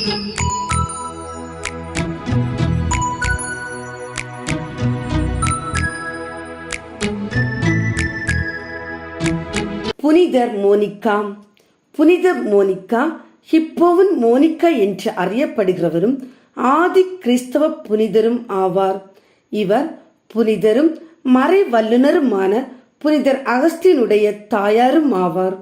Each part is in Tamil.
புனிதர் மோனிகா. புனிதர் மோனிகா ஹிப்போவின் மோனிகா என்று அறியப்படுகிறவரும் ஆதி கிறிஸ்தவ புனிதரும் ஆவார். இவர் புனிதரும் மறை வல்லுனருமான புனிதர் அகஸ்தினுடைய தாயாரும் ஆவார்.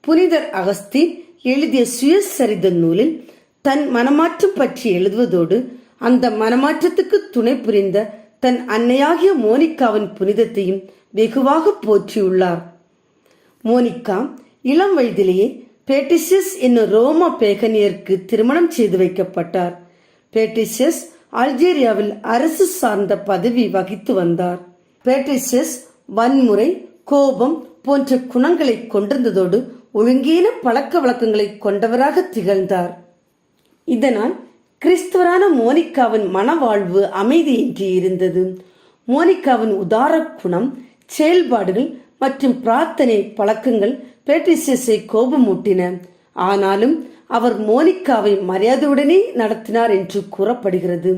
புனிதர் அகஸ்தி எழுதிய சுயசரித நூலில் தன் மனமாற்றம் பற்றி எழுதுவதோடு அந்த மனமாற்றத்துக்கு துணை புரிந்த தன் அன்னையாகிய மோனிகாவின் புனிதத்தையும் வெகுவாக போற்றியுள்ளார். மோனிகா இளம் வயதிலேயே பேட்டிசியஸ் என்னும் ரோம பேகனியருக்கு திருமணம் செய்து வைக்கப்பட்டார். பேட்டிசியஸ் அல்ஜீரியாவில் அரசு சார்ந்த பதவி வகித்து வந்தார். பேட்டிசியஸ் வன்முறை கோபம் போன்ற குணங்களை கொண்டிருந்ததோடு ஒழுங்கீன பழக்க வழக்கங்களை கொண்டவராக திகழ்ந்தார். இதனால் கிறிஸ்துவரான மோனிகாவின் மனவாழ்வு அமைதியின்றி இருந்தது. மோனிகாவின் உதார குணம் செயல்பாடுகள் மற்றும் பிரார்த்தனை பழக்கங்கள் பேட்ரிசியஸை கோபமூட்டின. ஆனாலும் அவர் மோனிகாவை மரியாதையுடனே நடத்தினார் என்று கூறப்படுகிறது.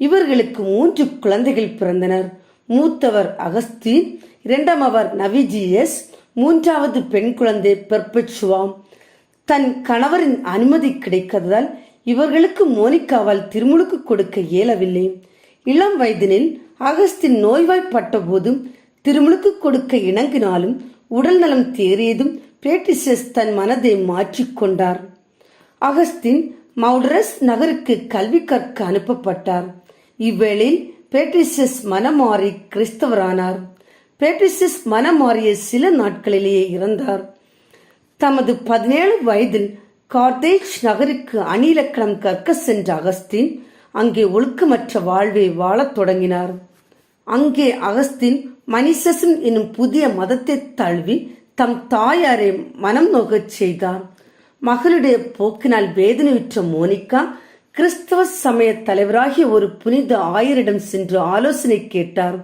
இவர்களுக்கு மூன்று குழந்தைகள் பிறந்தனர். மூத்தவர் அகஸ்தீன் இரண்டாம் அவர் நவிஜியஸ் மூன்றாவது பெண் குழந்தை பெர்பெச்சுவாம் தன் கணவரின் அனுமதி கிடைக்காததால் இவர்களுக்கு மோனிகாவால் திருமுழுக்கு கொடுக்க இயலவில்லை. இளம் வயதினில் அகஸ்தின் நோய்வாய்ப்பட்ட போதும் திருமுழுக்கு கொடுக்க இணங்கினாலும் உடல் நலம் தேறியதும் பேட்டிசஸ் தன் மனதை மாற்றிக்கொண்டார் அகஸ்தின் மவுடரஸ் நகருக்கு கல்வி கற்க அனுப்பப்பட்டார். இவ்வேளையில் பேட்ரிசஸ் மனமாறி கிறிஸ்தவரானார். பேட்ரிசஸ் மனமாறிய சில நாட்களிலேயே இறந்தார். தமது பதினேழு வயதில் கார்தேஜ் நகருக்கு அணிலக்கணம் கற்க சென்ற அகஸ்தின் அங்கே ஒழுக்கமற்ற வாழ்வை வாழத் தொடங்கினார். அங்கே அகஸ்தின் மனிசசன் என்னும் புதிய மதத்தை தழுவி தம் தாயாரை மனம் நோகச் செய்தார். மகளுடைய போக்கினால் வேதனையுற்ற மோனிகா கிறிஸ்தவ சமய தலைவராகிய ஒரு புனித ஆயரிடம் சென்று ஆலோசனை கேட்டார்.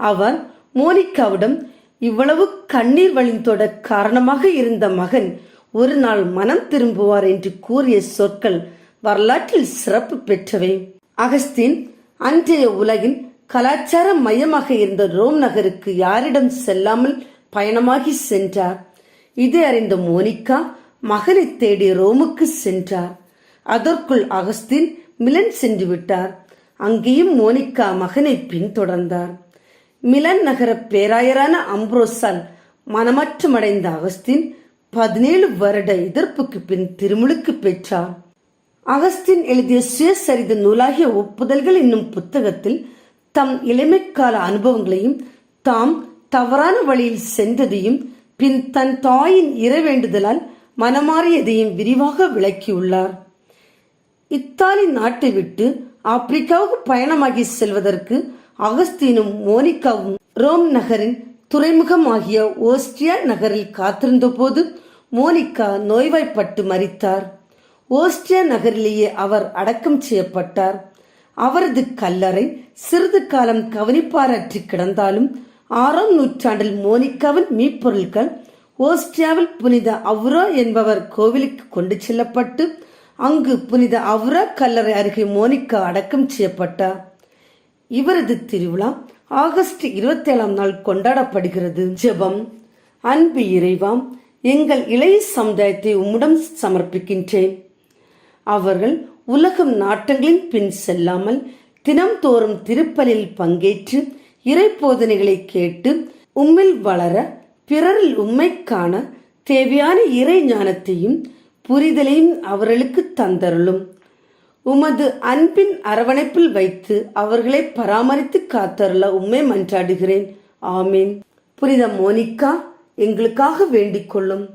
அவர் மோனிகாவிடம் இவ்வளவு கண்ணீர் வழிந்தோட காரணமாக இருந்த மகன் ஒரு நாள் மனம் திரும்புவார் என்று கூறிய சொற்கள் வரலாற்றில் சிறப்பு பெற்றவை. அகஸ்தீன் அன்றைய உலகின் கலாச்சார மையமாக இருந்த ரோம் நகருக்கு யாரிடம் செல்லாமல் பயணமாகி சென்றார். இதை அறிந்த மோனிகா மகனை தேடி ரோமுக்கு சென்றார். அதற்குள் அகஸ்தீன் மிலன் சென்று விட்டார். அங்கேயும் மோனிகா மகனை பின்தொடர்ந்தார். மிலன் நகர பேராயரான அம்ப்ரோஸால் மனமற்றமடைந்த அகஸ்தீன் பதினேழு வருட எதிர்ப்புக்கு பின் திருமுழுக்கு பெற்றார். அகஸ்தின் எழுதிய சுயசரித நூலாகிய ஒப்புதல்கள் என்னும் புத்தகத்தில் தம் இளமைக்கால அனுபவங்களையும் தாம் தவறான வழியில் சென்றதையும் பின் தன் தாயின் இறவேண்டுதலால் மனமாறியதையும் விரிவாக விளக்கியுள்ளார். இத்தாலி நாட்டை விட்டு ஆப்பிரிக்காவுக்கு பயணமாகி செல்வதற்கு அகஸ்தீனும் மோனிகாவும் ரோம் நகரின் துறைமுகமாகிய ஓஸ்ட்ரியா நகரில் காத்திருந்த போது மோனிகா நோய்வாய்ப்பட்டு மறித்தார். ஓஸ்ட்ரியா நகரிலேயே அவர் அடக்கம் செய்யப்பட்டார். அவரது கல்லறை சிறிது காலம் கவனிப்பாரற்றி கிடந்தாலும் ஆறாம் நூற்றாண்டில் மோனிகாவின் மீப்பொருட்கள் ஓஸ்ட்ரியாவில் புனித அவ்ரா என்பவர் கோவிலுக்கு கொண்டு செல்லப்பட்டு அங்கு புனித அவுரா கல்லறை அருகே மோனிகா அடக்கம் செய்யப்பட்டார். இவரது திருவிழா ஆகஸ்ட் இருபத்தி ஏழாம் நாள் கொண்டாடப்படுகிறது. ஜெபம். அன்பு இறைவாம் எங்கள் இளைய சமுதாயத்தை உம்மிடம் சமர்ப்பிக்கின்றேன். அவர்கள் உலகம் நாட்டங்களின் பின் செல்லாமல் தினம்தோறும் திருப்பலில் பங்கேற்று இறை போதனைகளை கேட்டு உம்மில் வளர பிறரில் உம்மை காண தேவையான இறை ஞானத்தையும் புரிதலையும் அவர்களுக்கு தந்தருளும். உமது அன்பின் அரவணைப்பில் வைத்து அவர்களை பராமரித்து காத்தருள உம்மை மன்றாடுகிறேன். ஆமீன். புனித மோனிகா எங்களுக்காக வேண்டிக் கொள்ளும்.